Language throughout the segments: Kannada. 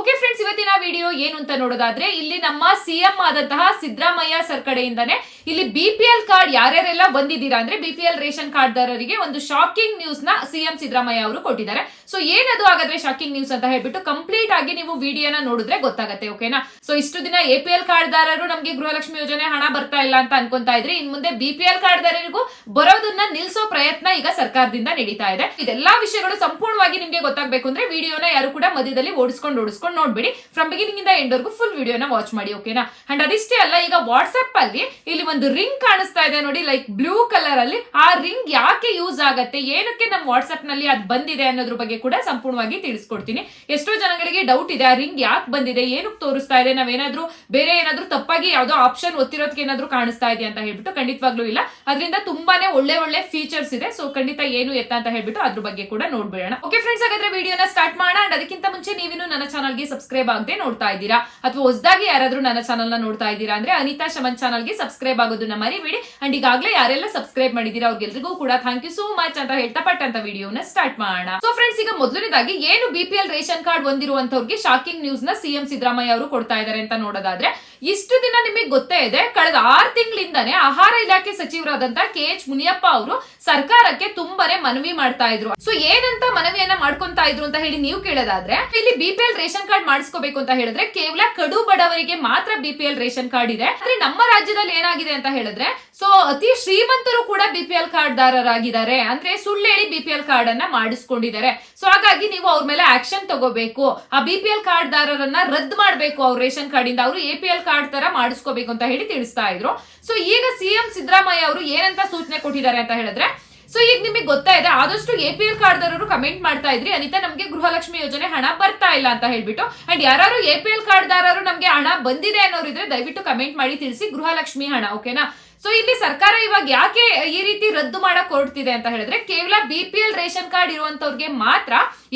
ಓಕೆ ಫ್ರೆಂಡ್ಸ್ ಇವತ್ತಿನ ವಿಡಿಯೋ ಏನು ಅಂತ ನೋಡೋದಾದ್ರೆ, ಇಲ್ಲಿ ನಮ್ಮ ಸಿಎಂ ಆದಂತಹ ಸಿದ್ದರಾಮಯ್ಯ ಸರ್ ಕಡೆಯಿಂದಾನೆ ಇಲ್ಲಿ ಬಿ ಪಿ ಎಲ್ ಕಾರ್ಡ್ ಯಾರ್ಯಾರೆಲ್ಲ ಬಂದಿದ್ದೀರಾ ಅಂದ್ರೆ B P L ration card ದಾರರಿಗೆ ಒಂದು ಶಾಕಿಂಗ್ ನ್ಯೂಸ್ನ ಸಿಎಂ ಸಿದ್ದರಾಮಯ್ಯ ಅವರು ಕೊಟ್ಟಿದ್ದಾರೆ. ಸೊ ಏನದು ಹಾಗಾದ್ರೆ ಶಾಕಿಂಗ್ ನ್ಯೂಸ್ ಅಂತ ಹೇಳ್ಬಿಟ್ಟು ಕಂಪ್ಲೀಟ್ ಆಗಿ ನೀವು ವಿಡಿಯೋನ ನೋಡಿದ್ರೆ ಗೊತ್ತಾಗುತ್ತೆ ಓಕೆನಾ ಸೊ ಇಷ್ಟು ದಿನ ಎ ಪಿ ಎಲ್ ಕಾರ್ಡ್ ದಾರರು ನಮಗೆ ಗೃಹಲಕ್ಷ್ಮಿ ಯೋಜನೆ ಹಣ ಬರ್ತಾ ಇಲ್ಲ ಅಂತ ಅನ್ಕೊಂತಾ ಇದ್ರಿ, ಇನ್ ಮುಂದೆ ಬಿ ಪಿ ಎಲ್ ಕಾರ್ಡ್ ದಾರರಿಗೂ ಬರೋದನ್ನ ನಿಲ್ಸೋ ಪ್ರಯತ್ನ ಈಗ ಸರ್ಕಾರದಿಂದ ನಡೀತಾ ಇದೆ. ಇದೆಲ್ಲಾ ವಿಷಯಗಳು ಸಂಪೂರ್ಣವಾಗಿ ನಿಮ್ಗೆ ಗೊತ್ತಾಗಬೇಕು ಅಂದ್ರೆ ವಿಡಿಯೋನ ಯಾರು ಕೂಡ ಮಧ್ಯದಲ್ಲಿ ಓಡಿಸ್ಕೊಂಡು ಓಡಿಸ್ಕೊಂಡು ನೋಡ್ಬಿಡಿ. ಫ್ರಮ್ ಬಿಗಿನಿಂಗ್ ಇಂದ ಎಂಡ್ ವರ್ಗು ಫುಲ್ ವಿಡಿಯೋನ ವಾಚ್ ಮಾಡಿ ಓಕೆನಾ ಅಂಡ್ ಅದಿಷ್ಟೇ ಅಲ್ಲ, ಈಗ ವಾಟ್ಸ್ಆಪ್ ಅಲ್ಲಿ ಇಲ್ಲಿ ಒಂದು ರಿಂಗ್ ಕಾಣಿಸ್ತಾ ಇದೆ ನೋಡಿ ಲೈಕ್ ಬ್ಲೂ ಕಲರ್ ಅಲ್ಲಿ ಆ ರಿಂಗ್ ಯಾಕೆ ಯೂಸ್ ಆಗತ್ತೆ, ಏನಕ್ಕೆ ನಮ್ಮ ವಾಟ್ಸ್ಆಪ್ನಲ್ಲಿ ಅದು ಬಂದಿದೆ ಅನ್ನೋದ್ರ ಬಗ್ಗೆ ಕೂಡ ಸಂಪೂರ್ಣವಾಗಿ ತಿಳಿಸ್ಕೊಡ್ತೀನಿ. ಎಷ್ಟೋ ಜನಗಳಿಗೆ ಡೌಟ್ ಇದೆ, ಆ ರಿಂಗ್ ಯಾಕೆ ಬಂದಿದೆ, ಏನಕ್ಕೆ ತೋರಿಸ್ತಾ ಇದೆ, ನಾವೇನಾದ್ರೂ ಬೇರೆ ಏನಾದ್ರೂ ತಪ್ಪಾಗಿ ಯಾವ್ದೋ ಆಪ್ಷನ್ ಒತ್ತಿರೋದಕ್ಕೆ ಏನಾದ್ರೂ ಕಾಣಿಸ್ತಾ ಇದೆ ಅಂತ ಹೇಳ್ಬಿಟ್ಟು ಖಂಡಿತವಾಗ್ಲೂ ಇಲ್ಲ. ಅದರಿಂದ ತುಂಬಾನೇ ಒಳ್ಳೆ ಒಳ್ಳೆ ಫೀಚರ್ಸ್ ಇದೆ ಸೊ ಖಂಡಿತ ಏನು ಎತ್ತ ಅಂತ ಹೇಳ್ಬಿಟ್ಟು ಅದ್ರ ಬಗ್ಗೆ ಕೂಡ ನೋಡ್ಬಿಡೋಣ. ಓಕೆ ಫ್ರೆಂಡ್ಸ್ ಹಾಗಾದ್ರೆ ವಿಡಿಯೋನ ಸ್ಟಾರ್ಟ್ ಮಾಡೋಣ ಅದಕ್ಕಿಂತ ಮುಂಚೆ ನೀವಿನ್ನು ನನ್ನ ಚಾನಲ್ಗೆ ಸಬ್ಸ್ಕ್ರೈಬ್ ಆಗದೆ ನೋಡ್ತಾ ಇದ್ದೀರಾ? ಅಥವಾ ಹೊಸದಾಗಿ ಯಾರಾದರೂ ನನ್ನ ಚಾನಲ್ನ ನೋಡ್ತಾ ಇದ್ದೀರಾ ಅಂದ್ರೆ ಅನಿತಾ ಶಮನ್ ಚಾನಲ್ಗೆ ಸಬ್ಸ್ಕ್ರೈಬ್ ಆಗೋದನ್ನ ಮರಿಬೇಡಿ. ಅಂಡ್ ಈಗಾಗಲೇ ಯಾರೆಲ್ಲ ಸಬ್ಸ್ಕ್ರೈಬ್ ಮಾಡಿದೀರಾ ಅವ್ರಿಗೆಲ್ರಿಗೂ ಕೂಡ ಥ್ಯಾಂಕ್ ಯು ಸೋ ಮಚ್ ಅಂತ ಹೇಳ್ತಾ ಪಟ್ಟಂತ ವಿಡಿಯೋನ ಸ್ಟಾರ್ಟ್ ಮಾಡೋಣ. ಸೊ ಫ್ರೆಂಡ್ಸ್ ಈಗ ಮೊದಲನೇದಾಗಿ ಏನು ಬಿಪಿಎಲ್ ರೇಷನ್ ಕಾರ್ಡ್ ಹೊಂದಿರುವಂತವ್ರಿಗೆ ಶಾಕಿಂಗ್ ನ್ಯೂಸ್ನ ಸಿಎಂ ಸಿದ್ದರಾಮಯ್ಯ ಅವರು ಕೊಡ್ತಾ ಇದ್ದಾರೆ ಅಂತ ನೋಡೋದಾದ್ರೆ, ಇಷ್ಟು ದಿನ ನಿಮಗೆ ಗೊತ್ತೇ ಇದೆ, ಕಳೆದ ಆರು ತಿಂಗಳಿಂದಾನೇ ಆಹಾರ ಇಲಾಖೆ ಸಚಿವರಾದಂತಹ ಕೆ ಎಚ್ ಮುನಿಯಪ್ಪ ಅವರು ಸರ್ಕಾರಕ್ಕೆ ತುಂಬಾನೇ ಮನವಿ ಮಾಡ್ತಾ ಇದ್ರು. ಸೊ ಏನಂತ ಮನವಿಯನ್ನ ಮಾಡ್ಕೊಂತಾ ಇದ್ರು ಅಂತ ಹೇಳಿ ನೀವು ಕೇಳೋದಾದ್ರೆ, ಇಲ್ಲಿ ಬಿಪಿಎಲ್ ರೇಷನ್ ಕಾರ್ಡ್ ಮಾಡಿಸ್ಕೋಬೇಕು ಅಂತ ಹೇಳಿದ್ರೆ, ಕೇವಲ ಕಡು ಬಡವರಿಗೆ ಮಾತ್ರ ಬಿಪಿಎಲ್ ರೇಷನ್ ಕಾರ್ಡ್ ಇದೆ. ಆದ್ರೆ ನಮ್ಮ ರಾಜ್ಯದಲ್ಲಿ ಏನಾಗಿದೆ ಅಂತ ಹೇಳಿದ್ರೆ ಸೊ ಅತಿ ಶ್ರೀಮಂತರು ಕೂಡ ಬಿಪಿಎಲ್ ಕಾರ್ಡ್ ದಾರರಾಗಿದ್ದಾರೆ ಅಂದ್ರೆ ಸುಳ್ಳು ಹೇಳಿ ಬಿ ಕಾರ್ಡ್ ಅನ್ನ ಮಾಡಿಸ್ಕೊಂಡಿದ್ದಾರೆ. ಸೊ ಹಾಗಾಗಿ ನೀವು ಅವ್ರ ಮೇಲೆ ಆಕ್ಷನ್ ತಗೋಬೇಕು. ಆ ಬಿಪಿಎಲ್ ಕಾರ್ಡ್ ದಾರರನ್ನ ರದ್ದು ಮಾಡಬೇಕು ಅವ್ರ ರೇಷನ್ ಕಾರ್ಡ್ ಇಂದ ಅವರು ಎಪಿಎಲ್ ಕಾರ್ಡ್ ತರ ಮಾಡಿಸ್ಕೋಬೇಕು ಅಂತ ಹೇಳಿ ತಿಳಿಸ್ತಾ ಇದ್ರು. ಸೊ ಈಗ ಸಿಎಂ ಸಿದ್ದರಾಮಯ್ಯ ಅವರು ಏನಂತ ಸೂಚನೆ ಕೊಟ್ಟಿದ್ದಾರೆ ಅಂತ ಹೇಳಿದ್ರೆ ಸೊ ಈಗ ನಿಮಗೆ ಗೊತ್ತಾ ಇದೆ, ಆದಷ್ಟು ಎ ಪಿ ಎಲ್ ಕಾರ್ಡ್ದಾರರು ಕಮೆಂಟ್ ಮಾಡ್ತಾ ಇದ್ರಿ. ಅನಿತಾ, ನಮಗೆ ಗೃಹಲಕ್ಷ್ಮಿ ಯೋಜನೆ ಹಣ ಬರ್ತಾ ಇಲ್ಲ ಅಂತ ಹೇಳ್ಬಿಟ್ಟು. ಅಂಡ್ ಯಾರು ಎ ಪಿ ಎಲ್ ಕಾರ್ಡ್ದಾರರು ನಮಗೆ ಹಣ ಬಂದಿದೆ ಅನ್ನೋರು ಇದ್ರೆ ದಯವಿಟ್ಟು ಕಮೆಂಟ್ ಮಾಡಿ ತಿಳಿಸಿ ಗೃಹಲಕ್ಷ್ಮಿ ಹಣ ಓಕೆನಾ ಸೊ ಇಲ್ಲಿ ಸರ್ಕಾರ ಇವಾಗ ಯಾಕೆ ಈ ರೀತಿ ರದ್ದು ಮಾಡಕ್ ಹೊರಡ್ತಿದೆ ಅಂತ ಹೇಳಿದ್ರೆ, ಕೇವಲ B P L ration card ಇರುವಂತವ್ರಿಗೆ ಮಾತ್ರ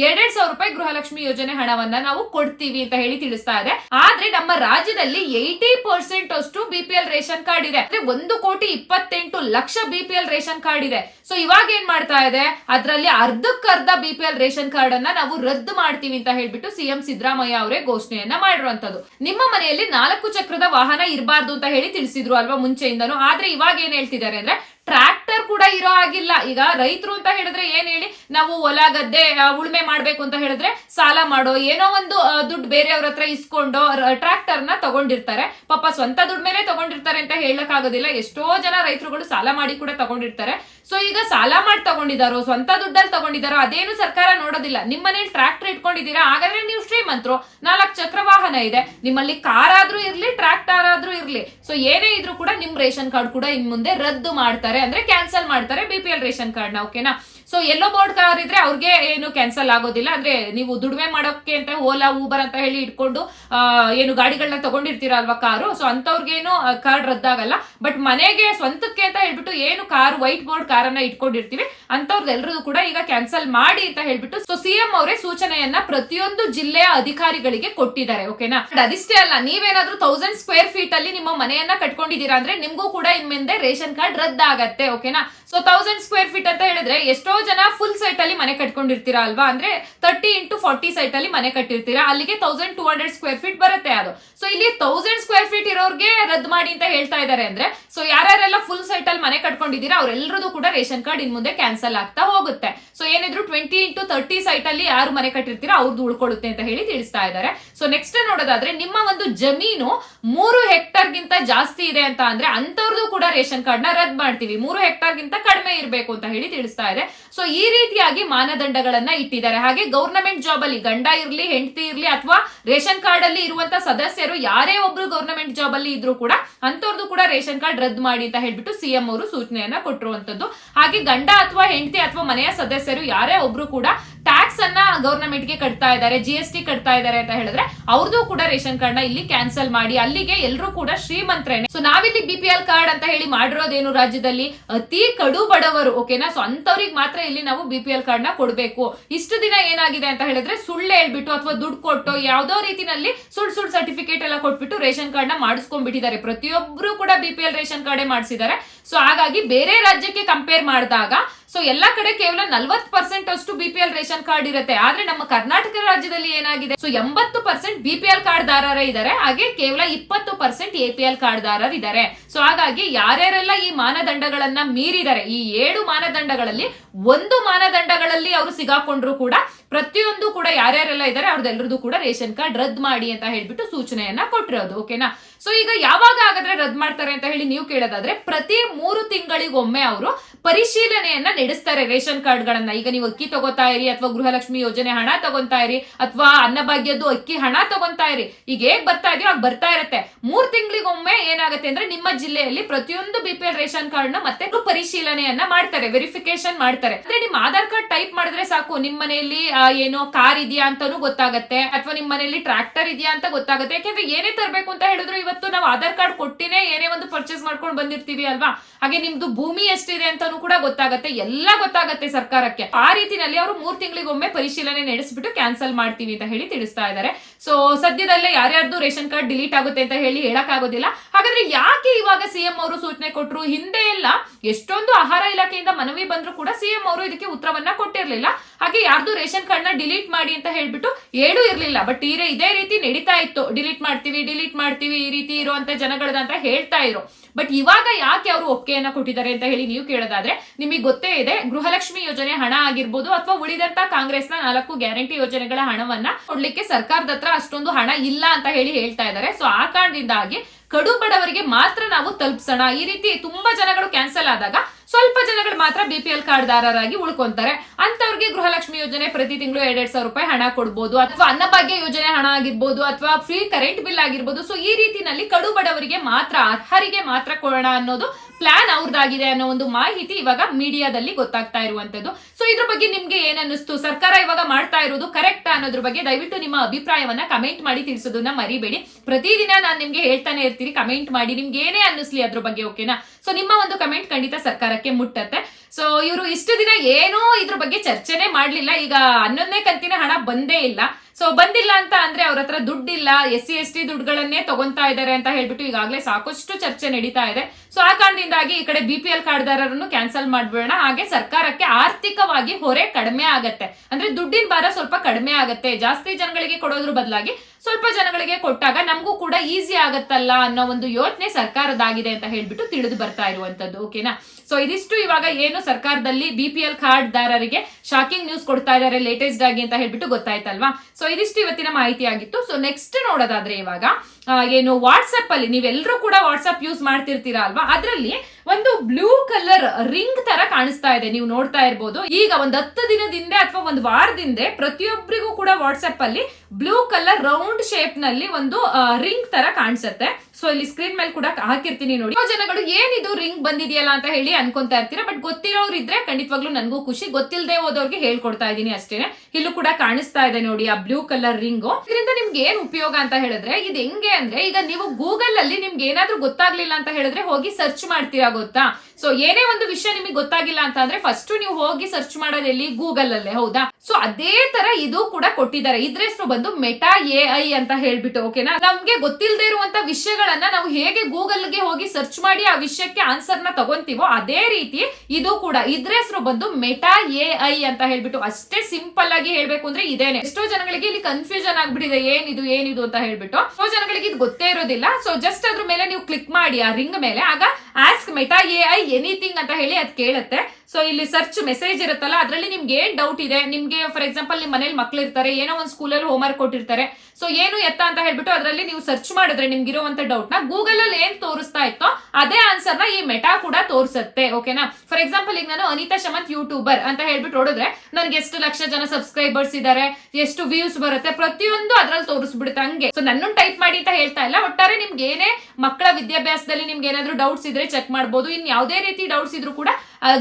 ಎರಡೆರಡ್ ಸಾವಿರ ರೂಪಾಯಿ ಗೃಹಲಕ್ಷ್ಮಿ ಯೋಜನೆ ಹಣವನ್ನ ನಾವು ಕೊಡ್ತೀವಿ ಅಂತ ಹೇಳಿ ತಿಳಿಸ್ತಾ ಇದೆ. ಆದ್ರೆ ನಮ್ಮ ರಾಜ್ಯದಲ್ಲಿ ಏಯ್ಟಿ ಪರ್ಸೆಂಟ್ ಅಷ್ಟು ಬಿಪಿಎಲ್ ರೇಷನ್ ಕಾರ್ಡ್ ಇದೆ. ಅಂದ್ರೆ ಒಂದು ಕೋಟಿ ಇಪ್ಪತ್ತೆಂಟು ಲಕ್ಷ ಬಿಪಿಎಲ್ ರೇಷನ್ ಕಾರ್ಡ್ ಇದೆ. ಸೊ ಇವಾಗ ಏನ್ ಮಾಡ್ತಾ ಇದೆ? ಅದರಲ್ಲಿ ಅರ್ಧಕ್ಕರ್ಧ ಬಿಪಿಎಲ್ ರೇಷನ್ ಕಾರ್ಡ್ ಅನ್ನ ನಾವು ರದ್ದು ಮಾಡ್ತೀವಿ ಅಂತ ಹೇಳ್ಬಿಟ್ಟು ಸಿಎಂ ಸಿದ್ದರಾಮಯ್ಯ ಅವರೇ ಘೋಷಣೆಯನ್ನ ಮಾಡಿರುವಂತದ್ದು ನಿಮ್ಮ ಮನೆಯಲ್ಲಿ ನಾಲ್ಕು ಚಕ್ರದ ವಾಹನ ಇರಬಾರ್ದು ಅಂತ ಹೇಳಿ ತಿಳಿಸಿದ್ರು ಅಲ್ವಾ ಮುಂಚೆಯಿಂದನು? ಆದ್ರೆ ಇವಾಗ ಏನ್ ಹೇಳ್ತಿದ್ದಾರೆ ಅಂದ್ರೆ ಟ್ರ್ಯಾಕ್ಟರ್ ಕೂಡ ಇರೋ ಆಗಿಲ್ಲ ಈಗ ರೈತರು ಅಂತ ಹೇಳಿದ್ರೆ ಏನ್ ಹೇಳಿ, ನಾವು ಹೊಲ, ಗದ್ದೆ ಉಳುಮೆ ಮಾಡ್ಬೇಕು ಅಂತ ಹೇಳಿದ್ರೆ ಸಾಲ ಮಾಡೋ, ಏನೋ ಒಂದು ದುಡ್ಡು ಬೇರೆಯವ್ರ ಹತ್ರ ಇಸ್ಕೊಂಡು ಟ್ರ್ಯಾಕ್ಟರ್ನ ತಗೊಂಡಿರ್ತಾರೆ. ಪಾಪ ಸ್ವಂತ ದುಡ್ಡು ಮೇಲೆ ತಗೊಂಡಿರ್ತಾರೆ ಅಂತ ಹೇಳಕ್ ಆಗೋದಿಲ್ಲ ಎಷ್ಟೋ ಜನ ರೈತರುಗಳು ಸಾಲ ಮಾಡಿ ಕೂಡ ತಗೊಂಡಿರ್ತಾರೆ. ಸೊ ಈಗ ಸಾಲ ಮಾಡಿ ತಗೊಂಡಿದಾರೋ ಸ್ವಂತ ದುಡ್ಡಲ್ಲಿ ತಗೊಂಡಿದಾರೋ ಅದೇನು ಸರ್ಕಾರ ನೋಡೋದಿಲ್ಲ. ನಿಮ್ಮ ಮನೇಲಿ ಟ್ರ್ಯಾಕ್ಟರ್ ಇಟ್ಕೊಂಡಿದ್ದೀರಾ? ಹಾಗಾದ್ರೆ ನೀವು ಶ್ರೀಮಂತರು ನಾಲ್ಕು ಚಕ್ರ ವಾಹನ ಇದೆ. ನಿಮ್ಮಲ್ಲಿ ಕಾರ್ ಆದ್ರೂ ಇರ್ಲಿ ಟ್ರ್ಯಾಕ್ಟರ್ ಆದ್ರೂ ಇರ್ಲಿ. ಸೊ ಏನೇ ಇದ್ರೂ ಕೂಡ ನಿಮ್ ರೇಷನ್ ಕಾರ್ಡ್ ಕೂಡ ಇನ್ ಮುಂದೆ ರದ್ದು ಮಾಡ್ತಾರೆ. ಅಂದ್ರೆ ಕ್ಯಾನ್ಸಲ್ ಮಾಡ್ತಾರೆ ಬಿ ಪಿ ಎಲ್ ರೇಷನ್ ಕಾರ್ಡ್ನ ಓಕೆನಾ ಸೊ ಎಲ್ಲೋ ಬೋರ್ಡ್ ಕಾರ್ ಇದ್ರೆ ಅವ್ರಿಗೆ ಏನು ಕ್ಯಾನ್ಸಲ್ ಆಗೋದಿಲ್ಲ. ಅಂದ್ರೆ ನೀವು ದುಡಿಮೆ ಮಾಡೋಕೆ ಅಂತ ಓಲಾ ಊಬರ್ ಅಂತ ಹೇಳಿ ಇಟ್ಕೊಂಡು ಏನು ಗಾಡಿಗಳನ್ನ ತಗೊಂಡಿರ್ತೀರ ಅಲ್ವಾ ಕಾರು? ಸೊ ಅಂತವ್ರಿಗೇನು ಕಾರ್ಡ್ ರದ್ದಾಗಲ್ಲ. ಬಟ್ ಮನೆಗೆ ಸ್ವಂತಕ್ಕೆ ಅಂತ ಹೇಳ್ಬಿಟ್ಟು ಏನು ಕಾರ್ ವೈಟ್ ಬೋರ್ಡ್ ಕಾರನ್ನ ಇಟ್ಕೊಂಡಿರ್ತೀವಿ. ಅಂತವ್ರದ್ದು ಕೂಡ ಈಗ ಕ್ಯಾನ್ಸಲ್ ಮಾಡಿ ಅಂತ ಹೇಳ್ಬಿಟ್ಟು ಸೊ ಸಿಎಂ ಅವರೇ ಸೂಚನೆಯನ್ನ ಪ್ರತಿಯೊಂದು ಜಿಲ್ಲೆಯ ಅಧಿಕಾರಿಗಳಿಗೆ ಕೊಟ್ಟಿದ್ದಾರೆ ಓಕೆನಾ ಅದಿಷ್ಟೇ ಅಲ್ಲ, ನೀವೇನಾದ್ರೂ ತೌಸಂಡ್ ಸ್ಕ್ವೇರ್ ಫೀಟ್ ಅಲ್ಲಿ ನಿಮ್ಮ ಮನೆಯನ್ನ ಕಟ್ಕೊಂಡಿದ್ದೀರಾ ಅಂದ್ರೆ ನಿಮಗೂ ಕೂಡ ಇನ್ಮೇಲೆ ರೇಷನ್ ಕಾರ್ಡ್ ರದ್ದಾಗತ್ತೆ ಓಕೆನಾ ಸೊ ತೌಸಂಡ್ ಸ್ಕ್ವೇರ್ ಫೀಟ್ ಅಂತ ಹೇಳಿದ್ರೆ ಎಷ್ಟೋ ಜನ ಫುಲ್ ಸೈಟ್ ಅಲ್ಲಿ ಮನೆ ಕಟ್ಕೊಂಡಿರ್ತೀರಾ ಅಲ್ವಾ? ಅಂದ್ರೆ ತರ್ಟಿ ಇಂಟು ಫಾರ್ಟಿ ಸೈಟ್ ಅಲ್ಲಿ ಮನೆ ಕಟ್ಟಿರ್ತೀರಾ? ಅಲ್ಲಿಗೆ thousand two hundred square feet ಬರುತ್ತೆ ಅದು. ಸೊ ಇಲ್ಲಿ ತೌಸಂಡ್ ಸ್ಕ್ವೇರ್ ಫೀಟ್ ಇರೋರ್ಗೆ ರದ್ದು ಮಾಡಿ ಅಂತ ಹೇಳ್ತಾ ಇದ್ದಾರೆ ಅಂದ್ರೆ ಸೊ ಯಾರ್ಯಾರೆಲ್ಲ ಫುಲ್ ಸೈಟ್ ಅಲ್ಲಿ ಮನೆ ಕಟ್ಕೊಂಡಿದ್ದೀರಾ ಅವರೆಲ್ಲರದು ಕೂಡ ರೇಷನ್ ಕಾರ್ಡ್ ಇನ್ ಮುಂದೆ ಕ್ಯಾನ್ಸಲ್ ಆಗ್ತಾ ಹೋಗುತ್ತೆ. ಸೊ ಏನಿದ್ರು ಟ್ವೆಂಟಿ ಇಂಟು ತರ್ಟಿ ಸೈಟ್ ಅಲ್ಲಿ ಯಾರು ಮನೆ ಕಟ್ಟಿರ್ತೀರಾ ಅವ್ರದ್ದು ಉಳ್ಕೊಳ್ಳುತ್ತೆ ಅಂತ ಹೇಳಿ ತಿಳಿಸ್ತಾ ಇದ್ದಾರೆ. ಸೊ ನೆಕ್ಸ್ಟ್ ನೋಡೋದಾದ್ರೆ ನಿಮ್ಮ ಒಂದು ಜಮೀನು ಮೂರು ಹೆಕ್ಟರ್ ಗಿಂತ ಜಾಸ್ತಿ ಇದೆ ಅಂತ ಅಂದ್ರೆ ಅಂತವ್ರದ್ದು ಕೂಡ ರೇಷನ್ ಕಾರ್ಡ್ನ ರದ್ದು ಮಾಡ್ತೀವಿ. ಮೂರು ಹೆಕ್ಟರ್ ಗಿಂತ ಕಡಿಮೆ ಇರಬೇಕು ಅಂತ ಹೇಳಿ ತಿಳಿಸ್ತಾ ಇದೆ. ಸೊ ಈ ರೀತಿಯಾಗಿ ಮಾನದಂಡಗಳನ್ನ ಇಟ್ಟಿದ್ದಾರೆ. ಹಾಗೆ ಗೌರ್ನಮೆಂಟ್ ಜಾಬ್ ಅಲ್ಲಿ ಗಂಡ ಇರ್ಲಿ, ಹೆಂಡತಿ ಇರ್ಲಿ ಅಥವಾ ರೇಷನ್ ಕಾರ್ಡ್ ಅಲ್ಲಿ ಇರುವಂತ ಸದಸ್ಯರು ಯಾರೇ ಒಬ್ರು ಗೌರ್ನಮೆಂಟ್ ಜಾಬ್ ಅಲ್ಲಿ ಇದ್ರು ಕೂಡ ಅಂತವ್ರದ್ದು ಕೂಡ ರೇಷನ್ ಕಾರ್ಡ್ ರದ್ದು ಮಾಡಿ ಅಂತ ಹೇಳ್ಬಿಟ್ಟು ಸಿಎಂ ಅವರು ಸೂಚನೆಯನ್ನ ಕೊಟ್ಟಿರುವಂತದ್ದು ಹಾಗೆ ಗಂಡ ಅಥವಾ ಹೆಂಡತಿ ಅಥವಾ ಮನೆಯ ಸದಸ್ಯರು ಯಾರೇ ಒಬ್ರು ಕೂಡ ಟ್ಯಾಕ್ಸ್ ಟ್ಯಾಕ್ಸ್ ಅನ್ನ ಗೌರ್ನಮೆಂಟ್ಗೆ ಕಟ್ತಾ ಇದ್ದಾರೆ ಜಿ ಎಸ್ ಟಿ ಕಟ್ತಾ ಇದ್ದಾರೆ ಅಂತ ಹೇಳಿದ್ರೆ ಅವ್ರದ್ದು ಕೂಡ ರೇಷನ್ ಕಾರ್ಡ್ನ ಇಲ್ಲಿ ಕ್ಯಾನ್ಸಲ್ ಮಾಡಿ, ಅಲ್ಲಿಗೆ ಎಲ್ಲರೂ ಕೂಡ ಶ್ರೀಮಂತರೇನೆ ಸೊ ನಾವಿಲ್ಲಿ ಬಿ ಕಾರ್ಡ್ ಅಂತ ಹೇಳಿ ಮಾಡಿರೋದೇನು ರಾಜ್ಯದಲ್ಲಿ? ಅತಿ ಕಡು ಬಡವರು ಓಕೆನಾ ಸೊ ಅಂತವ್ರಿಗೆ ಮಾತ್ರ ಇಲ್ಲಿ ನಾವು ಬಿ ಪಿ ಎಲ್ ಕಾರ್ಡ್ನ ಕೊಡಬೇಕು. ಇಷ್ಟು ದಿನ ಏನಾಗಿದೆ ಅಂತ ಹೇಳಿದ್ರೆ, ಸುಳ್ಳು ಹೇಳ್ಬಿಟ್ಟು ಅಥವಾ ದುಡ್ಡು ಕೊಟ್ಟು ಯಾವ್ದೋ ರೀತಿನಲ್ಲಿ ಸುಳ್ಳು ಸುಳ್ಳು ಸರ್ಟಿಫಿಕೇಟ್ ಎಲ್ಲ ಕೊಟ್ಬಿಟ್ಟು ರೇಷನ್ ಕಾರ್ಡ್ನ ಮಾಡಿಸ್ಕೊಂಡ್ಬಿಟ್ಟಿದ್ದಾರೆ. ಪ್ರತಿಯೊಬ್ರು ಕೂಡ ಬಿ ರೇಷನ್ ಕಾರ್ಡೇ ಮಾಡಿಸಿದ್ದಾರೆ. ಸೊ ಹಾಗಾಗಿ ಬೇರೆ ರಾಜ್ಯಕ್ಕೆ ಕಂಪೇರ್ ಮಾಡಿದಾಗ ಸೊ ಎಲ್ಲಾ ಕಡೆ ಕೇವಲ ನಲ್ವತ್ ಪರ್ಸೆಂಟ್ ಅಷ್ಟು ಬಿಪಿಎಲ್ ರೇಷನ್ ಕಾರ್ಡ್ ಇರುತ್ತೆ. ಆದ್ರೆ ನಮ್ಮ ಕರ್ನಾಟಕ ರಾಜ್ಯದಲ್ಲಿ ಏನಾಗಿದೆ? ಸೊ ಎಂಬತ್ತು ಪರ್ಸೆಂಟ್ ಬಿಪಿಎಲ್ ಕಾರ್ಡ್ ದಾರರ ಇದ್ದಾರೆ. ಹಾಗೆ ಕೇವಲ ಇಪ್ಪತ್ತು ಪರ್ಸೆಂಟ್ ಎ ಪಿ ಕಾರ್ಡ್ ದಾರರು ಇದ್ದಾರೆ. ಸೊ ಹಾಗಾಗಿ ಯಾರ್ಯಾರೆಲ್ಲ ಈ ಮಾನದಂಡಗಳನ್ನ ಮೀರಿದ್ದಾರೆ, ಈ ಏಳು ಮಾನದಂಡಗಳಲ್ಲಿ ಒಂದು ಮಾನದಂಡಗಳಲ್ಲಿ ಅವರು ಸಿಗಾಕೊಂಡ್ರು ಕೂಡ ಪ್ರತಿಯೊಂದು ಕೂಡ ಯಾರ್ಯಾರೆಲ್ಲ ಇದ್ದಾರೆ ಅವ್ರದ್ದೆಲ್ಲರದು ಕೂಡ ರೇಷನ್ ಕಾರ್ಡ್ ರದ್ದು ಮಾಡಿ ಅಂತ ಹೇಳ್ಬಿಟ್ಟು ಸೂಚನೆಯನ್ನ ಕೊಟ್ಟಿರೋದು ಓಕೆನಾ ಸೊ ಈಗ ಯಾವಾಗ ಹಾಗಾದ್ರೆ ರದ್ದು ಮಾಡ್ತಾರೆ ಅಂತ ಹೇಳಿ ನೀವು ಕೇಳೋದಾದ್ರೆ ಪ್ರತಿ ಮೂರು ತಿಂಗಳಿಗೊಮ್ಮೆ ಅವರು ಪರಿಶೀಲನೆಯನ್ನ ನಡೆಸ್ತಾರೆ ರೇಷನ್ ಕಾರ್ಡ್ ಗಳನ್ನ ಈಗ ನೀವು ಅಕ್ಕಿ ತಗೋತಾ ಇರಿ ಅಥವಾ ಗೃಹಲಕ್ಷ್ಮಿ ಯೋಜನೆ ಹಣ ತಗೊಂತಾ ಇರಿ ಅಥವಾ ಅನ್ನಭಾಗ್ಯದ್ದು ಅಕ್ಕಿ ಹಣ ತಗೊಂತಾ ಇರಿ. ಈಗ ಹೇಗ್ ಬರ್ತಾ ಇದೆಯೋ ಆಗ ಬರ್ತಾ ಇರುತ್ತೆ. ಮೂರ್ ತಿಂಗಳಿಗೊಮ್ಮೆ ಏನಾಗುತ್ತೆ ಅಂದ್ರೆ ನಿಮ್ಮ ಜಿಲ್ಲೆಯಲ್ಲಿ ಪ್ರತಿಯೊಂದು ಬಿ ಪಿ ಎಲ್ ರೇಷನ್ ಕಾರ್ಡ್ನ ಮತ್ತೆ ಪರಿಶೀಲನೆಯನ್ನ ಮಾಡ್ತಾರೆ ವೆರಿಫಿಕೇಶನ್ ಮಾಡ್ತಾರೆ. ಅಂದ್ರೆ ನಿಮ್ ಆಧಾರ್ ಕಾರ್ಡ್ ಟೈಪ್ ಮಾಡಿದ್ರೆ ಸಾಕು. ನಿಮ್ ಮನೆಯಲ್ಲಿ ಏನೋ ಕಾರ್ ಇದೆಯಾ ಅಂತಾನು ಗೊತ್ತಾಗತ್ತೆ ಅಥವಾ ನಿಮ್ ಮನೆಯಲ್ಲಿ ಟ್ರಾಕ್ಟರ್ ಇದೆಯಾ ಅಂತ ಗೊತ್ತಾಗುತ್ತೆ. ಯಾಕೆಂದ್ರೆ ಏನೇ ತರಬೇಕು ಅಂತ ಹೇಳಿದ್ರು ಇವತ್ತು ನಾವು ಆಧಾರ್ ಕಾರ್ಡ್ ಕೊಟ್ಟಿನೇ ಏನೇ ಒಂದು ಪರ್ಚೇಸ್ ಮಾಡ್ಕೊಂಡು ಬಂದಿರ್ತೀವಿ ಅಲ್ವಾ? ಹಾಗೆ ನಿಮ್ದು ಭೂಮಿ ಎಷ್ಟಿದೆ ಅಂತಾನು ಕೂಡ ಗೊತ್ತಾಗತ್ತೆ, ಎಲ್ಲ ಗೊತ್ತಾಗತ್ತೆ ಸರ್ಕಾರಕ್ಕೆ. ಆ ರೀತಿನಲ್ಲಿ ಅವರು ಮೂರ್ ತಿಂಗಳಿಗೊಮ್ಮೆ ಪರಿಶೀಲನೆ ನಡೆಸಿಬಿಟ್ಟು ಕ್ಯಾನ್ಸಲ್ ಮಾಡ್ತೀವಿ ಅಂತ ಹೇಳಿ ತಿಳಿಸ್ತಾ ಇದ್ದಾರೆ. ಸೊ ಸದ್ಯದಲ್ಲೇ ಯಾರ್ಯಾರ್ದು ರೇಷನ್ ಕಾರ್ಡ್ ಡಿಲೀಟ್ ಆಗುತ್ತೆ ಅಂತ ಹೇಳಿ ಹೇಳಕ್ ಆಗೋದಿಲ್ಲ ಹಾಗಾದ್ರೆ ಯಾಕೆ ಇವಾಗ ಸಿಎಂ ಅವರು ಸೂಚನೆ ಕೊಟ್ಟರು ಹಿಂದೆ ಎಲ್ಲ ಎಷ್ಟೊಂದು ಆಹಾರ ಇಲಾಖೆಯಿಂದ ಮನವಿ ಬಂದ್ರು ಕೂಡ ಸಿಎಂ ಅವರು ಇದಕ್ಕೆ ಉತ್ತರವನ್ನ ಕೊಟ್ಟಿರಲಿಲ್ಲ. ಹಾಗೆ ಯಾರ್ದು ರೇಷನ್ ಕಾರ್ಡ್ನ ಡಿಲೀಟ್ ಮಾಡಿ ಅಂತ ಹೇಳ್ಬಿಟ್ಟು ಹೇಳೂ ಇರಲಿಲ್ಲ. ಬಟ್ ಈ ಇದೇ ರೀತಿ ನಡೀತಾ ಇತ್ತು. ಡಿಲೀಟ್ ಮಾಡ್ತೀವಿ ಡಿಲೀಟ್ ಮಾಡ್ತೀವಿ, ಈ ರೀತಿ ಇರುವಂತ ಜನಗಳದಂತ ಹೇಳ್ತಾ ಇದ್ರು. ಬಟ್ ಇವಾಗ ಯಾಕೆ ಅವರು ಒಪ್ಪಿಗೆಯನ್ನ ಕೊಟ್ಟಿದ್ದಾರೆ ಅಂತ ಹೇಳಿ ನೀವು ಕೇಳೋದಾದ್ರೆ, ನಿಮಗೆ ಗೊತ್ತೇ ಇದೆ, ಗೃಹಲಕ್ಷ್ಮಿ ಯೋಜನೆ ಹಣ ಆಗಿರ್ಬೋದು ಅಥವಾ ಉಳಿದಂತ ಕಾಂಗ್ರೆಸ್ನ ನಾಲ್ಕು ಗ್ಯಾರಂಟಿ ಯೋಜನೆಗಳ ಹಣವನ್ನ ಕೊಡ್ಲಿಕ್ಕೆ ಸರ್ಕಾರದ ಅಷ್ಟೊಂದು ಹಣ ಇಲ್ಲ ಅಂತ ಹೇಳಿ ಹೇಳ್ತಾ ಇದ್ದಾರೆ. ಸೊ ಆ ಕಾರಣದಿಂದಾಗಿ ಕಡು ಬಡವರಿಗೆ ಮಾತ್ರ ನಾವು ತಲುಪಿಸೋಣ. ಈ ರೀತಿ ತುಂಬಾ ಜನಗಳು ಕ್ಯಾನ್ಸಲ್ ಆದಾಗ ಸ್ವಲ್ಪ ಜನಗಳು ಮಾತ್ರ ಬಿ ಪಿ ಎಲ್ ಕಾರ್ಡ್ ದಾರರಾಗಿ ಉಳ್ಕೊಂತಾರೆ. ಅಂತವ್ರಿಗೆ ಗೃಹಲಕ್ಷ್ಮಿ ಯೋಜನೆ ಪ್ರತಿ ತಿಂಗಳು ಎರಡೆರಡು ಸಾವಿರ ರೂಪಾಯಿ ಹಣ ಕೊಡ್ಬೋದು, ಅಥವಾ ಅನ್ನಭಾಗ್ಯ ಯೋಜನೆ ಹಣ ಆಗಿರ್ಬೋದು, ಅಥವಾ ಫ್ರೀ ಕರೆಂಟ್ ಬಿಲ್ ಆಗಿರ್ಬೋದು. ಸೊ ಈ ರೀತಿನಲ್ಲಿ ಕಡು ಬಡವರಿಗೆ ಮಾತ್ರ, ಅರ್ಹರಿಗೆ ಮಾತ್ರ ಕೊಡೋಣ ಅನ್ನೋದು ಪ್ಲಾನ್ ಅವ್ರದ್ದಾಗಿದೆ ಅನ್ನೋ ಒಂದು ಮಾಹಿತಿ ಇವಾಗ ಮೀಡಿಯಾದಲ್ಲಿ ಗೊತ್ತಾಗ್ತಾ ಇರುವಂತದ್ದು ಇದ್ರ ಬಗ್ಗೆ ನಿಮ್ಗೆ ಏನ್ ಸರ್ಕಾರ ಇವಾಗ ಮಾಡ್ತಾ ಇರೋದು ಕರೆಕ್ಟ್ ಅನ್ನೋದ್ರ ಬಗ್ಗೆ ದಯವಿಟ್ಟು ನಿಮ್ಮ ಅಭಿಪ್ರಾಯವನ್ನ ಕಮೆಂಟ್ ಮಾಡಿ ತಿಳಿಸೋದನ್ನ ಮರಿಬೇಡಿ. ಪ್ರತಿದಿನ ನಾನು ನಿಮ್ಗೆ ಹೇಳ್ತಾನೆ ಇರ್ತೀನಿ ಕಮೆಂಟ್ ಮಾಡಿ. ನಿಮ್ಗೆ ಏನೇ ಅನ್ನಿಸ್ಲಿ ಅದ್ರ ಬಗ್ಗೆ ಓಕೆನಾ ಸೊ ನಿಮ್ಮ ಒಂದು ಕಮೆಂಟ್ ಖಂಡಿತ ಸರ್ಕಾರಕ್ಕೆ ಮುಟ್ಟತ್ತೆ. ಸೊ ಇವರು ಇಷ್ಟು ದಿನ ಏನೂ ಇದ್ರ ಬಗ್ಗೆ ಚರ್ಚೆನೆ ಮಾಡ್ಲಿಲ್ಲ. ಈಗ ಹನ್ನೊಂದನೇ ಕಂತಿನ ಹಣ ಬಂದೇ ಇಲ್ಲ. ಸೊ ಬಂದಿಲ್ಲ ಅಂತ ಅಂದ್ರೆ ಅವ್ರ ಹತ್ರ ದುಡ್ಡಿಲ್ಲ. ಎಸ್ ಸಿ ಎಸ್ ಟಿ ದುಡ್ಡುಗಳನ್ನೇ ತಗೊಂತಾ ಇದ್ದಾರೆ ಅಂತ ಹೇಳ್ಬಿಟ್ಟು ಈಗಾಗಲೇ ಸಾಕಷ್ಟು ಚರ್ಚೆ ನಡೀತಾ ಇದೆ. ಸೊ ಆ ಕಾರಣದಿಂದಾಗಿ ಈ ಕಡೆ ಬಿ ಪಿ ಎಲ್ ಕಾರ್ಡ್ದಾರರನ್ನು ಕ್ಯಾನ್ಸಲ್ ಮಾಡ್ಬಿಡೋಣ. ಹಾಗೆ ಸರ್ಕಾರಕ್ಕೆ ಆರ್ಥಿಕವಾಗಿ ಹೊರೆ ಕಡಿಮೆ ಆಗತ್ತೆ. ಅಂದ್ರೆ ದುಡ್ಡಿನ ಭಾರ ಸ್ವಲ್ಪ ಕಡಿಮೆ ಆಗತ್ತೆ. ಜಾಸ್ತಿ ಜನಗಳಿಗೆ ಕೊಡೋದ್ರ ಬದಲಾಗಿ ಸ್ವಲ್ಪ ಜನಗಳಿಗೆ ಕೊಟ್ಟಾಗ ನಮಗೂ ಕೂಡ ಈಸಿ ಆಗತ್ತಲ್ಲ ಅನ್ನೋ ಒಂದು ಯೋಚನೆ ಸರ್ಕಾರದಾಗಿದೆ ಅಂತ ಹೇಳ್ಬಿಟ್ಟು ತಿಳಿದು ಬರ್ತಾ ಇರುವಂತದ್ದು ಓಕೆನಾ? ಸೊ ಇದಿಷ್ಟು ಇವಾಗ ಏನು ಸರ್ಕಾರದಲ್ಲಿ ಬಿ ಪಿ ಎಲ್ ಕಾರ್ಡ್ ದಾರರಿಗೆ ಶಾಕಿಂಗ್ ನ್ಯೂಸ್ ಕೊಡ್ತಾ ಇದ್ದಾರೆ ಲೇಟೆಸ್ಟ್ ಆಗಿ ಅಂತ ಹೇಳ್ಬಿಟ್ಟು ಗೊತ್ತಾಯ್ತಲ್ವಾ? ಸೊ ಇದಿಷ್ಟು ಇವತ್ತಿನ ಮಾಹಿತಿ ಆಗಿತ್ತು ಸೊ ನೆಕ್ಸ್ಟ್ ನೋಡೋದಾದ್ರೆ ಇವಾಗ ಏನು ವಾಟ್ಸಪ್ ಅಲ್ಲಿ ನೀವೆಲ್ಲರೂ ಕೂಡ ವಾಟ್ಸಪ್ ಯೂಸ್ ಮಾಡ್ತಿರ್ತೀರಾ ಅಲ್ವಾ? ಅದರಲ್ಲಿ ಒಂದು ಬ್ಲೂ ಕಲರ್ ರಿಂಗ್ ತರ ಕಾಣಿಸ್ತಾ ಇದೆ. ನೀವು ನೋಡ್ತಾ ಇರ್ಬೋದು. ಈಗ ಒಂದ್ ಹತ್ತು ದಿನದಿಂದ ಅಥವಾ ಒಂದು ವಾರದಿಂದ ಪ್ರತಿಯೊಬ್ಬರಿಗೂ ಕೂಡ ವಾಟ್ಸ್ಆಪ್ ಅಲ್ಲಿ ಬ್ಲೂ ಕಲರ್ ರೌಂಡ್ ಶೇಪ್ನಲ್ಲಿ ಒಂದು ರಿಂಗ್ ತರ ಕಾಣಿಸುತ್ತೆ. ಸೊ ಇಲ್ಲಿ ಸ್ಕ್ರೀನ್ ಮೇಲೆ ಕೂಡ ಹಾಕಿರ್ತೀನಿ ನೋಡಿ. ಜನಗಳು, ಏನಿದು ರಿಂಗ್ ಬಂದಿದೆಯಲ್ಲ ಅಂತ ಹೇಳಿ ಅನ್ಕೊಂತಾ ಇರ್ತೀರಾ. ಬಟ್ ಗೊತ್ತಿರೋರು ಇದ್ರೆ ಖಂಡಿತವಾಗ್ಲೂ ನನಗೂ ಖುಷಿ. ಗೊತ್ತಿಲ್ಲದೆ ಹೋದವ್ರಿಗೆ ಹೇಳ್ಕೊಡ್ತಾ ಇದೀನಿ ಅಷ್ಟೇನೆ. ಇಲ್ಲೂ ಕೂಡ ಕಾಣಿಸ್ತಾ ಇದೆ ನೋಡಿ ಆ ಬ್ಲೂ ಕಲರ್ ರಿಂಗ್. ಇದರಿಂದ ನಿಮ್ಗೆ ಏನ್ ಉಪಯೋಗ ಅಂತ ಹೇಳಿದ್ರೆ, ಇದು ಹೆಂಗೆ ಅಂದ್ರೆ ಈಗ ನೀವು ಗೂಗಲ್ ಅಲ್ಲಿ ನಿಮ್ಗೆ ಏನಾದ್ರೂ ಗೊತ್ತಾಗ್ಲಿಲ್ಲ ಅಂತ ಹೇಳಿದ್ರೆ ಹೋಗಿ ಸರ್ಚ್ ಮಾಡ್ತೀರಾ ಗೊತ್ತಾ ಸೊ ಏನೇ ಒಂದು ವಿಷಯ ನಿಮಗೆ ಗೊತ್ತಾಗಿಲ್ಲ ಅಂತ ಅಂದ್ರೆ ಫಸ್ಟ್ ನೀವು ಹೋಗಿ ಸರ್ಚ್ ಮಾಡೋದು ಎಲ್ಲಿ? ಗೂಗಲ್ ಅಲ್ಲೇ, ಹೌದಾ? ಸೊ ಅದೇ ತರ ಇದು ಕೂಡ ಕೊಟ್ಟಿದ್ದಾರೆ. ಇದ್ರ ಹೆಸರು ಬಂದು ಮೆಟಾ ಎ ಐ ಅಂತ ಹೇಳ್ಬಿಟ್ಟು ಓಕೆನಾ ನಮ್ಗೆ ಗೊತ್ತಿಲ್ಲದೆ ಇರುವಂತ ವಿಷಯಗಳನ್ನ ನಾವು ಹೇಗೆ ಗೂಗಲ್ಗೆ ಹೋಗಿ ಸರ್ಚ್ ಮಾಡಿ ಆ ವಿಷಯಕ್ಕೆ ಆನ್ಸರ್ನ ತಗೊಂತೀವೋ ಅದೇ ರೀತಿ ಇದು ಕೂಡ. ಇದ್ರ ಹೆಸರು ಬಂದು ಮೆಟಾ ಎ ಐ ಅಂತ ಹೇಳ್ಬಿಟ್ಟು, ಅಷ್ಟೇ ಸಿಂಪಲ್ ಆಗಿ ಹೇಳ್ಬೇಕು ಅಂದ್ರೆ ಇದೇನೆ. ಎಷ್ಟೋ ಜನಗಳಿಗೆ ಇಲ್ಲಿ ಕನ್ಫ್ಯೂಷನ್ ಆಗ್ಬಿಟ್ಟಿದೆ. ಏನಿದು ಏನಿದು ಅಂತ ಹೇಳ್ಬಿಟ್ಟು. ಎಷ್ಟೋ ಜನಗಳಿಗೆ ಇದು ಗೊತ್ತೇ ಇರೋದಿಲ್ಲ. ಸೊ ಜಸ್ಟ್ ಅದ್ರ ಮೇಲೆ ನೀವು ಕ್ಲಿಕ್ ಮಾಡಿ ಆ ರಿಂಗ್ ಮೇಲೆ. ಆಗ ask Meta A I anything ಅಂತ ಹೇಳಿ ಅದ್ ಕೇಳುತ್ತೆ. ಸೊ ಇಲ್ಲಿ ಸರ್ಚ್ ಮೆಸೇಜ್ ಇರುತ್ತಲ್ಲ, ಅದರಲ್ಲಿ ನಿಮ್ಗೆ ಏನ್ ಡೌಟ್ ಇದೆ? ನಿಮ್ಗೆ ಫಾರ್ ಎಕ್ಸಾಂಪಲ್ ನಿಮ್ ಮನೇಲಿ ಮಕ್ಳು ಇರ್ತಾರೆ, ಏನೋ ಒಂದು ಸ್ಕೂಲಲ್ಲಿ ಹೋಮ್ ವರ್ಕ್ ಕೊಟ್ಟಿರ್ತಾರೆ. ಸೊ ಏನು ಎತ್ತ ಅಂತ ಹೇಳ್ಬಿಟ್ಟು ಅದರಲ್ಲಿ ನೀವು ಸರ್ಚ್ ಮಾಡಿದ್ರೆ ನಿಮ್ಗೆ ಇರುವಂತ ಡೌಟ್ನ ಗೂಗಲ್ ಅಲ್ಲಿ ಏನ್ ತೋರಿಸ್ತಾ ಇತ್ತೋ, ಅದೇ ಆನ್ಸರ್ನ ಈ ಮೆಟಾ ಕೂಡ ತೋರಿಸುತ್ತೆ ಓಕೆನಾ ಫಾರ್ ಎಕ್ಸಾಂಪಲ್ ಈಗ ನಾನು ಅನಿತಾ ಶಮಂತ್ ಯೂಟ್ಯೂಬರ್ ಅಂತ ಹೇಳ್ಬಿಟ್ಟು ನೋಡಿದ್ರೆ, ನನ್ಗೆ ಎಷ್ಟು ಲಕ್ಷ ಜನ ಸಬ್ಸ್ಕ್ರೈಬರ್ಸ್ ಇದಾರೆ, ಎಷ್ಟು ವ್ಯೂಸ್ ಬರುತ್ತೆ, ಪ್ರತಿಯೊಂದು ಅದ್ರಲ್ಲಿ ತೋರಿಸ್ಬಿಡುತ್ತೆ ಹಂಗೆ. ಸೊ ನನ್ನ ಟೈಪ್ ಮಾಡಿ ಅಂತ ಹೇಳ್ತಾ ಇಲ್ಲ, ಒಟ್ಟಾರೆ ನಿಮ್ಗೆ ಏನೇ ಮಕ್ಕಳ ವಿದ್ಯಾಭ್ಯಾಸದಲ್ಲಿ ನಿಮ್ಗೆ ಏನಾದ್ರೂ ಡೌಟ್ಸ್ ಇದ್ರೆ ಚೆಕ್ ಮಾಡಬಹುದು ಇನ್ ಯಾವುದೇ ರೀತಿ ಡೌಟ್ಸ್ ಇದ್ರೂ ಕೂಡ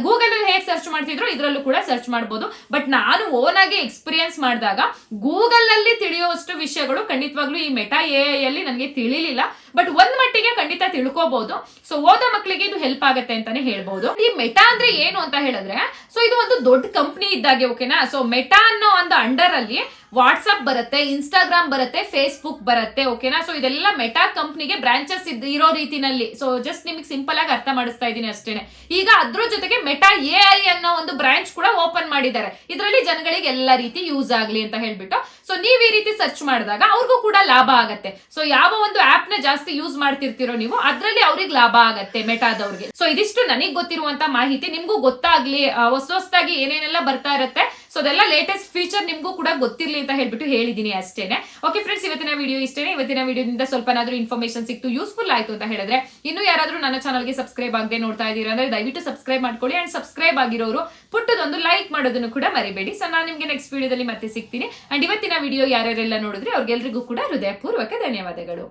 ಗೂಗಲ್ ಅಲ್ಲಿ ಹೇಗೆ ಸರ್ಚ್ ಮಾಡ್ತಿದ್ರು ಇದರಲ್ಲೂ ಕೂಡ ಸರ್ಚ್ ಮಾಡಬಹುದು ಬಟ್ ನಾನು ಓನ್ ಆಗಿ ಎಕ್ಸ್ಪೀರಿಯನ್ಸ್ ಮಾಡಿದಾಗ ಗೂಗಲ್ ಅಲ್ಲಿ ತಿಳಿಯುವಷ್ಟು ವಿಷಯಗಳು ಖಂಡಿತವಾಗ್ಲೂ ಈ ಮೆಟಾ ಎ ಅಲ್ಲಿ ನನಗೆ ತಿಳಿಲಿಲ್ಲ. ಬಟ್ ಒಂದ್ ಮಟ್ಟಿಗೆ ಖಂಡಿತ ತಿಳ್ಕೋಬಹುದು ಸೊ ಓದೋ ಮಕ್ಕಳಿಗೆ ಇದು ಹೆಲ್ಪ್ ಆಗುತ್ತೆ ಅಂತಾನೆ ಹೇಳ್ಬಹುದು ಈ ಮೆಟಾ ಅಂದ್ರೆ ಏನು ಅಂತ ಹೇಳಿದ್ರೆ ಸೊ ಇದು ಒಂದು ದೊಡ್ಡ ಕಂಪ್ನಿ ಇದ್ದಾಗೆ ಓಕೆನಾ ಸೊ ಮೆಟಾ ಅನ್ನೋ ಒಂದು ಅಂಡರ್ ಅಲ್ಲಿ ವಾಟ್ಸ್ಆಪ್ ಬರುತ್ತೆ ಇನ್ಸ್ಟಾಗ್ರಾಮ್ ಬರುತ್ತೆ ಫೇಸ್ಬುಕ್ ಬರುತ್ತೆ ಓಕೆನಾ ಸೊ ಇದೆಲ್ಲ ಮೆಟಾ ಕಂಪ್ನಿಗೆ ಬ್ರಾಂಚಸ್ ಇರೋ ರೀತಿನಲ್ಲಿ. ಸೊ ಜಸ್ಟ್ ನಿಮಗೆ ಸಿಂಪಲ್ ಆಗಿ ಅರ್ಥ ಮಾಡಿಸ್ತಾ ಇದ್ದೀನಿ ಅಷ್ಟೇನೆ. ಈಗ ಅದ್ರ ಜೊತೆಗೆ ಮೆಟಾ ಎ ಐ ಅನ್ನೋ ಒಂದು ಬ್ರಾಂಚ್ ಕೂಡ ಓಪನ್ ಮಾಡಿದ್ದಾರೆ. ಇದರಲ್ಲಿ ಜನಗಳಿಗೆ ಎಲ್ಲ ರೀತಿ ಯೂಸ್ ಆಗಲಿ ಅಂತ ಹೇಳ್ಬಿಟ್ಟು. ಸೊ ನೀವು ಈ ರೀತಿ ಸರ್ಚ್ ಮಾಡಿದಾಗ ಅವ್ರಿಗೂ ಕೂಡ ಲಾಭ ಆಗುತ್ತೆ. ಸೊ ಯಾವ ಒಂದು ಆಪ್ನ ಜಾಸ್ತಿ ಯೂಸ್ ಮಾಡ್ತಿರ್ತೀರೋ ನೀವು, ಅದರಲ್ಲಿ ಅವ್ರಿಗೆ ಲಾಭ ಆಗುತ್ತೆ ಮೆಟಾದವ್ರಿಗೆ ಸೊ ಇದಿಷ್ಟು ನನಗೆ ಗೊತ್ತಿರುವಂತ ಮಾಹಿತಿ. ನಿಮ್ಗೂ ಗೊತ್ತಾಗ್ಲಿ ಹೊಸ ಹೊಸದಾಗಿ ಏನೇನೆಲ್ಲ ಬರ್ತಾ ಇರುತ್ತೆ ಸೊ ಅದೆಲ್ಲ ಲೇಟೆಸ್ಟ್ ಫೀಚರ್ ನಿಮಗೂ ಕೂಡ ಗೊತ್ತಿರಲಿ ಅಂತ ಹೇಳ್ಬಿಟ್ಟು ಹೇಳಿದ್ದೀನಿ ಅಷ್ಟೇನೆ. ಓಕೆ ಫ್ರೆಂಡ್ಸ್ ಇವತ್ತಿನ ವಿಡಿಯೋ ಇಷ್ಟೇ ಇವತ್ತಿನ ವಿಡಿಯೋದಿಂದ ಸ್ವಲ್ಪನಾದ್ರೂ ಇನ್ಫಾರ್ಮೇಶನ್ ಸಿಕ್ತು ಯೂಸ್ಫುಲ್ ಆಯ್ತು ಅಂತ ಹೇಳಿದ್ರೆ ಇನ್ನು ಯಾರಾದರೂ ನನ್ನ ಚಾನಲ್ಗೆ ಸಬ್ಸ್ಕ್ರೈಬ್ ಆಗದೆ ನೋಡ್ತಾ ಇದ್ದೀರಾ ಅಂದ್ರೆ ದಯವಿಟ್ಟು ಸಬ್ಸ್ಕ್ರೈಬ್ ಮಾಡ್ಕೊಳ್ಳಿ ಅಂಡ್ ಸಬ್ಸ್ಕ್ರೈಬ್ ಆಗಿರೋರು ಪುಟ್ಟದೊಂದು ಲೈಕ್ ಮಾಡೋದನ್ನು ಕೂಡ ಮರಿಬೇಡಿ. ಸೊ ನಾನು ನಿಮಗೆ ನೆಕ್ಸ್ಟ್ ವಿಡಿಯೋದಲ್ಲಿ ಮತ್ತೆ ಸಿಗ್ತೀನಿ. ಅಂಡ್ ಇವತ್ತಿನ ವಿಡಿಯೋ ಯಾರ್ಯಾರೆಲ್ಲ ನೋಡಿದ್ರೆ ಅವ್ರಿಗೆಲ್ರಿಗೂ ಕೂಡ ಹೃದಯಪೂರ್ವಕ ಧನ್ಯವಾದಗಳು.